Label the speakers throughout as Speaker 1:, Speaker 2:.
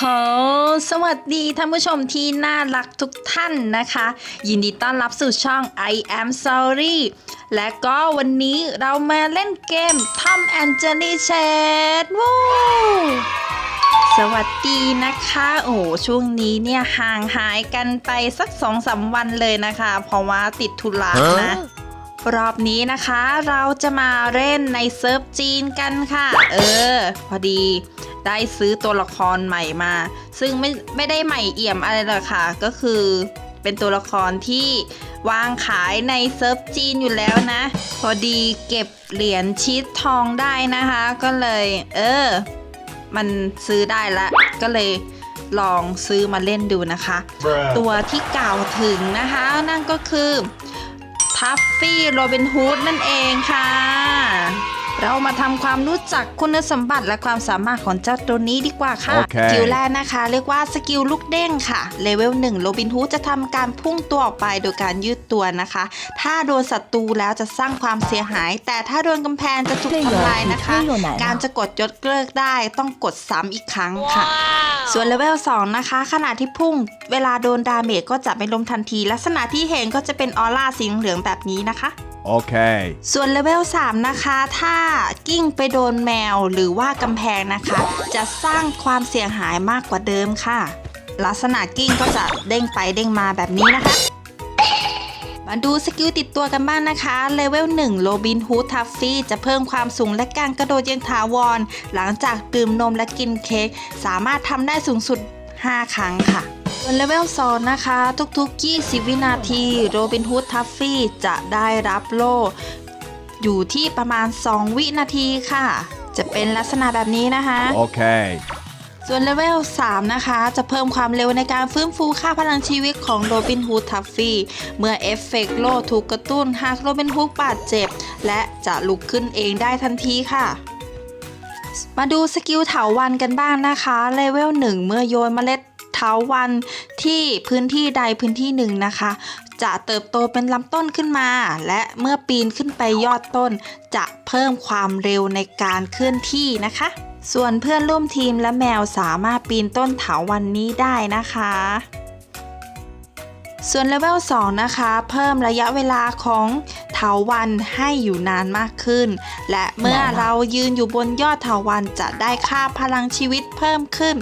Speaker 1: โหสวัสดีท่านผู้ชมที่น่ารักทุกท่านนะคะ ยินดีต้อนรับสู่ช่อง I am sorry และก็วันนี้เรามาเล่นเกม Tom and Jerry Chat วู้สวัสดีนะคะ โอ้โหช่วงนี้เนี่ยห่างหายกันไปสักสองสามวันเลยนะคะ เพราะว่าติดธุระนะ รอบนี้นะคะเราจะมาเล่นในเซิร์ฟจีนกันค่ะ เออ พอดี ได้ซื้อตัวละครใหม่มา ซึ่งไม่ไม่ได้ใหม่เอี่ยมอะไรเลยค่ะ ก็คือเป็นตัวละครที่วางขายในเซิร์ฟจีนอยู่แล้วนะ พอดีเก็บเหรียญชีสทองได้นะคะ ก็เลย เออ มันซื้อได้ละ ก็เลยลองซื้อมาเล่นดูนะคะ
Speaker 2: Bruh.
Speaker 1: ตัวที่กล่าวถึงนะคะ นั่นก็คือทัฟฟี่โรบินฮูดนั่นเองค่ะ เรามาทำความรู้จักคุณสมบัติและความสามารถของเจ้าตัวนี้ดีกว่าค่ะ
Speaker 2: โอเค
Speaker 1: สกิลแรกนะคะ เรียกว่าสกิลลูกเด้งค่ะ เลเวล1โรบินฮูดจะทำการพุ่งตัวออกไปโดยการยืดตัวนะคะ ถ้าโดนศัตรูแล้วจะสร้างความเสียหาย แต่ถ้าโดนกำแพงจะถูกทำลายนะคะ การจะกดยกเลิกได้ต้องกดซ้ำอีกครั้งค่ะส่วนเลเวล 2 นะคะ ขณะที่พุ่ง เวลาโดนดาเมจก็จะไม่ล้มทันที ลักษณะที่เห็นก็จะเป็นออร่าสีเหลืองแบบนี้นะคะ
Speaker 2: Okay.
Speaker 1: ส่วนเลเวล 3 นะคะ ถ้ากิ้งไปโดนแมวหรือว่ากำแพงนะคะ จะสร้างความเสียหายมากกว่าเดิมค่ะ ลักษณะกิ้งก็จะเด้งไปเด้งมาแบบนี้นะคะ มาดูสกิลติดตัวกันบ้างนะคะ เลเวล 1 โรบินฮูดทัฟฟี่จะเพิ่มความสูงและการกระโดดยังถาวร หลังจากดื่มนมและกินเค้ก สามารถทำได้สูงสุด 5 ครั้งค่ะ วนเลเวล2นะคะ ทุกๆ 20 วินาทีโรบินฮูดทัฟฟี่จะได้รับโล่อยู่ที่ประมาณ 2 วินาทีค่ะ จะเป็นลักษณะแบบนี้นะคะ
Speaker 2: Okay.
Speaker 1: ส่วนเลเวล 3 นะคะ จะเพิ่มความเร็วในการฟื้นฟูค่าพลังชีวิตของโรบินฮูดทัฟฟี่เมื่อเอฟเฟกต์โล่ถูกกระตุ้นหากโรบินฮูดบาดเจ็บ และจะลุกขึ้นเองได้ทันทีค่ะมาดูสกิลเถาวันกันบ้างนะคะ เลเวล 1 เมื่อโยนเมล็ด เถาวันที่พื้นที่ใดพื้นที่หนึ่งนะคะ จะเติบโตเป็นลำต้นขึ้นมา และเมื่อปีนขึ้นไปยอดต้น จะเพิ่มความเร็วในการเคลื่อนที่นะคะ ส่วนเพื่อนร่วมทีมและแมวสามารถปีนต้นเถาวันนี้ได้นะคะส่วนเลเวล 2 นะคะ เพิ่มระยะเวลาของเถาวันให้อยู่นานมากขึ้น และเมื่อเรายืนอยู่บนยอดเถาวันจะได้ค่าพลังชีวิตเพิ่มขึ้น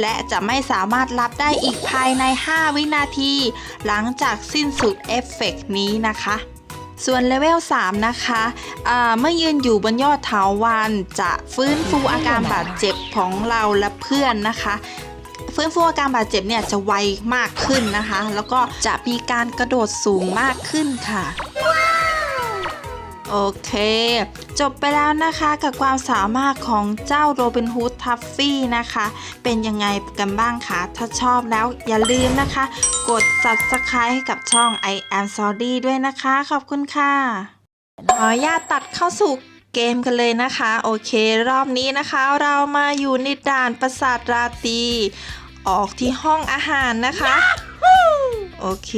Speaker 1: และจะไม่สามารถรับได้อีกภายใน 5 วินาที หลังจากสิ้นสุดเอฟเฟกต์นี้นะคะส่วนเลเวล 3 นะคะเมื่อยืนอยู่บนยอดเถาวันจะฟื้นฟูอาการบาดเจ็บของเราและเพื่อนนะคะ ฟื้นฟูอาการบาดเจ็บเนี่ยจะไวมากขึ้นนะคะ แล้วก็จะมีการกระโดดสูงมากขึ้นค่ะ โอเค จบไปแล้วนะคะกับความสามารถของเจ้าโรบินฮูดทัฟฟี่นะคะ เป็นยังไงกันบ้างคะถ้าชอบแล้วอย่าลืมนะคะ กด subscribe ให้กับช่อง I am sorry ด้วยนะคะ ขอบคุณค่ะขออนุญาตตัดเข้าสู่เกมกันเลยนะคะ โอเค รอบนี้นะคะ เรามาอยู่ในด่านประสาทราตรีออกที่ห้องอาหารนะคะ โอเค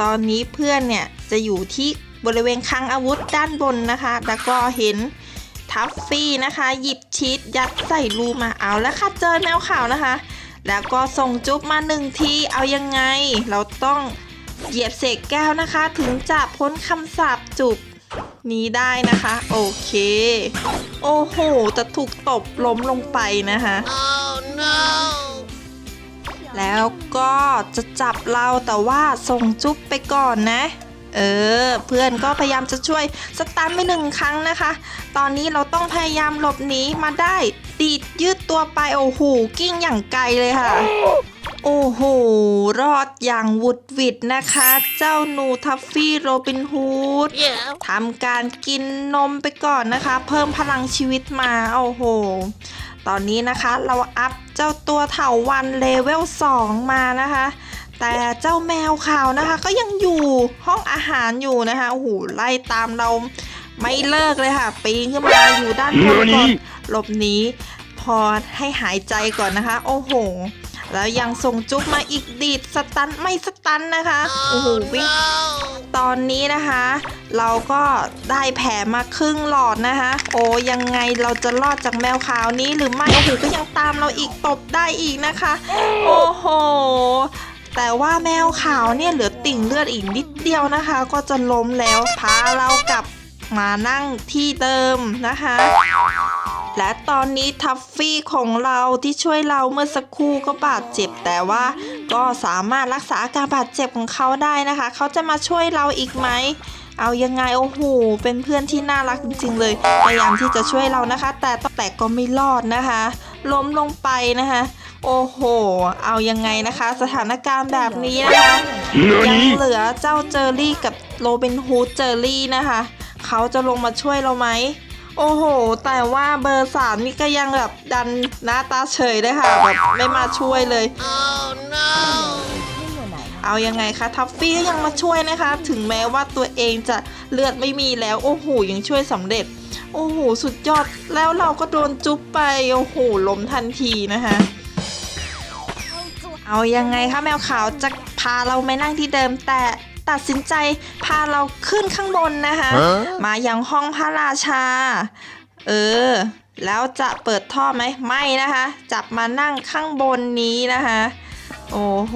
Speaker 1: ตอนนี้เพื่อนเนี่ยจะอยู่ที่ บริเวณคลังอาวุธด้านบนนะคะ แล้วก็เห็นทัฟฟี่นะคะ หยิบชีสยัดใส่รูมาเอาแล้วค่ะเจอแมวขาวนะคะ แล้วก็ส่งจุ๊บมาหนึ่งทีเอายังไง เราต้องเหยียบเศษแก้วนะคะ ถึงจะพ้นคำสาปจุบนี้ได้นะคะ โอเค โอ้โห จะถูกตบล้มลงไปนะคะแล้วก็จะจับเราแต่ว่าส่งจุ๊บไปก่อนนะ เออ เพื่อนก็พยายามจะช่วยสตันไปหนึ่งครั้งนะคะ ตอนนี้เราต้องพยายามหลบหนีมาได้ ดีดยืดตัวไปโอ้โหกิ้งอย่างไกลเลยค่ะ โอ้โห รอดอย่างหวุดหวิดนะคะ เจ้าหนูทัฟฟี่โรบินฮูดทำการกินนมไปก่อนนะคะ เพิ่มพลังชีวิตมา โอ้โห ตอนนี้นะคะเราอัพเจ้าตัวเถาวันเลเวล 2 มานะคะ แต่เจ้าแมวขาวนะคะ ก็ยังอยู่ห้องอาหารอยู่นะคะโอ้โหไล่ตามเราไม่เลิกเลยค่ะ ปีนขึ้นมาอยู่ด้านบนก่อนหลบหนีพอให้หายใจก่อนนะคะ โอ้โห แล้วยังส่งจุ๊บมาอีกดีดสตันไม่สตันนะคะโอ้โหวิ่งตอนนี้นะคะ เราก็ได้แผลมาครึ่งหลอดนะคะ โอ้ยังไงเราจะรอดจากแมวขาวนี้หรือไม่โอ้โหก็ยังตามเราอีกตบได้อีกนะคะ โอ้โห แต่ว่าแมวขาวเนี่ยเหลือติ่งเลือดอีกนิดเดียวนะคะ ก็จะล้มแล้วพาเรากลับมานั่งที่เดิมนะคะ และตอนนี้ทัฟฟี่ของเราที่ช่วยเราเมื่อสักครู่ก็บาดเจ็บ แต่ว่าก็สามารถรักษาอาการบาดเจ็บของเขาได้นะคะ เขาจะมาช่วยเราอีกไหมเอายังไงโอ้โหเป็นเพื่อนที่น่ารักจริงๆเลยพยายามที่จะช่วยเรานะคะ แต่แต่ก็ไม่รอดนะคะ ล้มลงไปนะคะ โอ้โห เอายังไงนะคะ สถานการณ์แบบนี้นะคะยังเหลือเจ้าเจอรี่กับโรเบนฮูดเจอรี่นะคะ เขาจะลงมาช่วยเราไหม โอ้โห แต่ว่าเบอร์สามนี่ก็ยังแบบดันหน้าตาเฉยเลยค่ะแบบไม่มาช่วยเลยเอายังไงคะทัฟฟี่ก็ยังมาช่วยนะคะ ถึงแม้ว่าตัวเองจะเลือดไม่มีแล้ว โอ้โห ยังช่วยสำเร็จ โอ้โห สุดยอดแล้วเราก็โดนจุ๊บไป โอ้โหล้มทันทีนะคะ เอายังไงคะแมวขาวจะพาเราไม่นั่งที่เดิมแต่ตัดสินใจพาเราขึ้นข้างบนนะคะ มายังห้องพระราชา เออ แล้วจะเปิดท่อไหมไม่นะคะ จับมานั่งข้างบนนี้นะคะ โอ้โห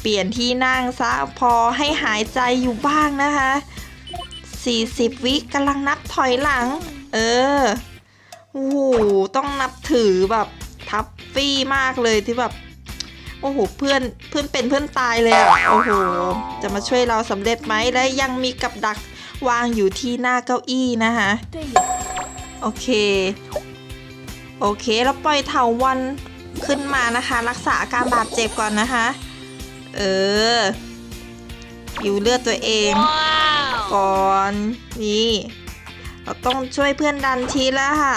Speaker 1: เปลี่ยนที่นั่งซะพอให้หายใจอยู่บ้างนะคะ 40 วิกำลังนับถอยหลัง เออโอ้โหต้องนับถือแบบ ทัฟฟี่มากเลยที่แบบโอ้โหเพื่อนเพื่อนเป็นเพื่อนตายเลยอะโอ้โหจะมาช่วยเราสำเร็จไหมและยังมีกับดักวางอยู่ที่หน้าเก้าอี้นะคะ
Speaker 2: 队友
Speaker 1: โอเค โอเคแล้วปล่อยเถาวันขึ้นมานะคะ รักษาอาการบาดเจ็บก่อนนะคะ เอออยู่เลือดตัวเอง ก่อนนี่ เราต้องช่วยเพื่อนดันทีแล้วค่ะ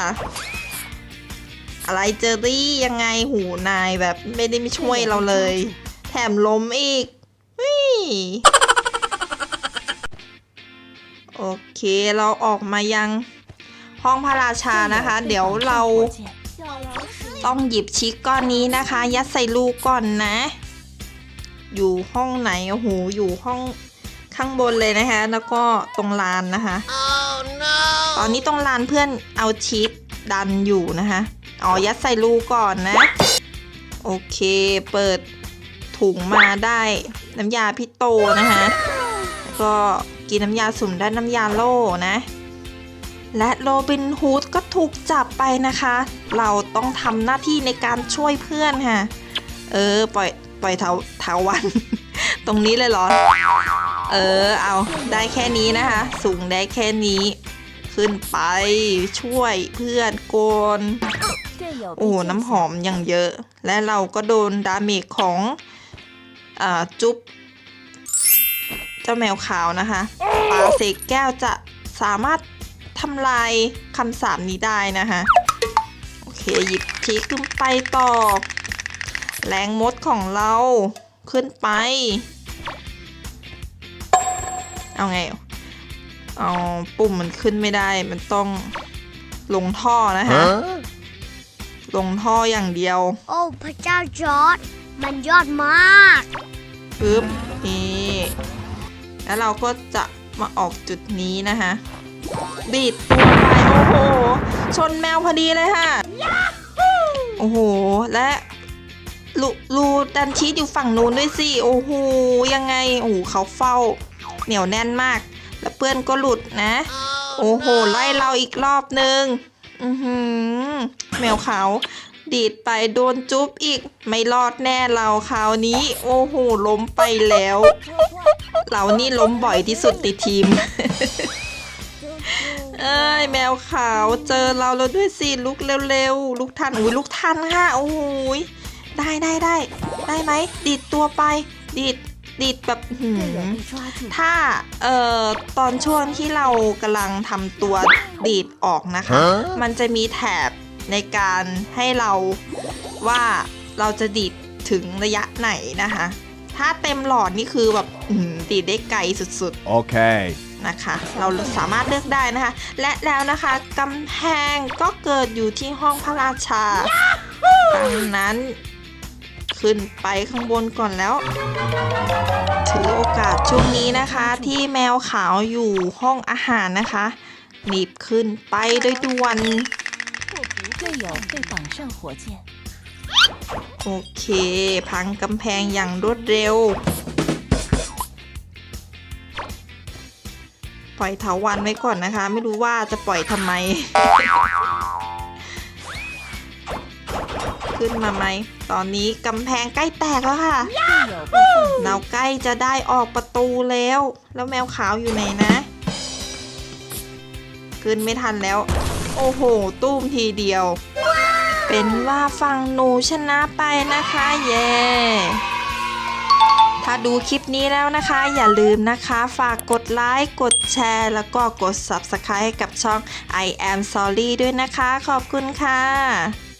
Speaker 1: อะไรเจอรี่ยังไงหูนายแบบไม่ได้ไม่ช่วยเราเลย แถมล้มอีกเฮ้ยโอเคเราออกมายังห้องพระราชานะคะ เดี๋ยวเรา
Speaker 2: 火箭，
Speaker 1: ต้องหยิบชิกก้อนนี้นะคะ ยัดใส่ลูกก่อนนะ อยู่ห้องไหนโอ้โหอยู่ห้องข้างบนเลยนะคะ แล้วก็ตรงลานนะคะตอนนี้ตรงลานเพื่อนเอาชิปดันอยู่นะคะ อ๋อ ยัดใส่ลูก่อนนะ โอเค เปิดถุงมาได้น้ำยาพิโตนะคะแล้วก็กินน้ำยาสุ่มได้น้ำยาโล่นะ และโรบินฮูดก็ถูกจับไปนะคะ เราต้องทำหน้าที่ในการช่วยเพื่อนค่ะ เออ ปล่อย ปล่อยเถาเถาวัน ตรงนี้เลยเหรอ เออ เอาได้แค่นี้นะคะ สูงได้แค่นี้ขึ้นไปช่วยเพื่อนโกน โอ้โห
Speaker 2: 被
Speaker 1: น้ำหอมอย่างเยอะ และเราก็โดนดาเมจของอาจุ๊บเจ้าแมวขาวนะคะปลาเศษแก้วจะสามารถทำลายคำสาปนี้ได้นะคะโอเคหยิบชีขึ้นไปต่อ แรงมดของเราขึ้นไป เอาไงเอาปุ่มมันขึ้นไม่ได้มันต้องลงท่อนะคะ ลงท่ออย่างเดียว
Speaker 3: โอ้พระเจ้าจอร์ดมันยอดมาก
Speaker 1: ปึ๊บนี่แล้วเราก็จะมาออกจุดนี้นะคะบีดตัวไปโอ้โห ชนแมวพอดีเลยค่ะ โอ้โห และลูรูดันชีสอยู่ฝั่งนู้นด้วยสิ โอ้โห ยังไง โอ้โหเขาเฝ้า เหนียวแน่นมาก แล้วเพื่อนก็หลุดนะ โอ้โห ไล่เราอีกรอบนึง อือหือแมวขาวดีดไปโดนจุ๊บอีก ไม่รอดแน่เราคราวนี้ โอ้โหล้มไปแล้ว เรานี่ล้มบ่อยที่สุดในทีม เอ้ยแมวขาวเจอเราแล้วด้วยสิลุกเร็วๆลุกทันอุ้ยลุกทันค่ะโอ้โหได้ได้ได้ได้ไหมดีดตัวไป ดีด ติดแบบถ้าเอ่อตอนช่วงที่เรากำลังทำตัวดีดออกนะคะ มันจะมีแถบในการให้เราว่าเราจะดีดถึงระยะไหนนะคะ ถ้าเต็มหลอดนี่คือแบบดีดได้ไกลสุดๆ โอเคนะคะ เราสามารถเลือกได้นะคะ และแล้วนะคะกำแพงก็เกิดอยู่ที่ห้องพระราชาดังนั้น ขึ้นไปข้างบนก่อนแล้ว ถือโอกาสช่วงนี้นะคะ ที่แมวขาวอยู่ห้องอาหารนะคะหนีบขึ้นไปโดยด่วนโอเค พังกำแพงอย่างรวดเร็ว ปล่อยเถาวันไว้ก่อนนะคะ ไม่รู้ว่าจะปล่อยทำไม ขึ้นมาไหม ตอนนี้กำแพงใกล้แตกแล้วค่ะเราใกล้จะได้ออกประตูแล้ว แล้วแมวขาวอยู่ไหนนะ ขึ้นไม่ทันแล้ว โอ้โห ตุ้มทีเดียว เป็นว่าฟังหนูชนะไปนะคะเย่ถ้าดูคลิปนี้แล้วนะคะ อย่าลืมนะคะ ฝากกดไลค์ กดแชร์ แล้วก็กด Subscribe ให้กับช่อง I am sorry ด้วยนะคะ ขอบคุณค่ะ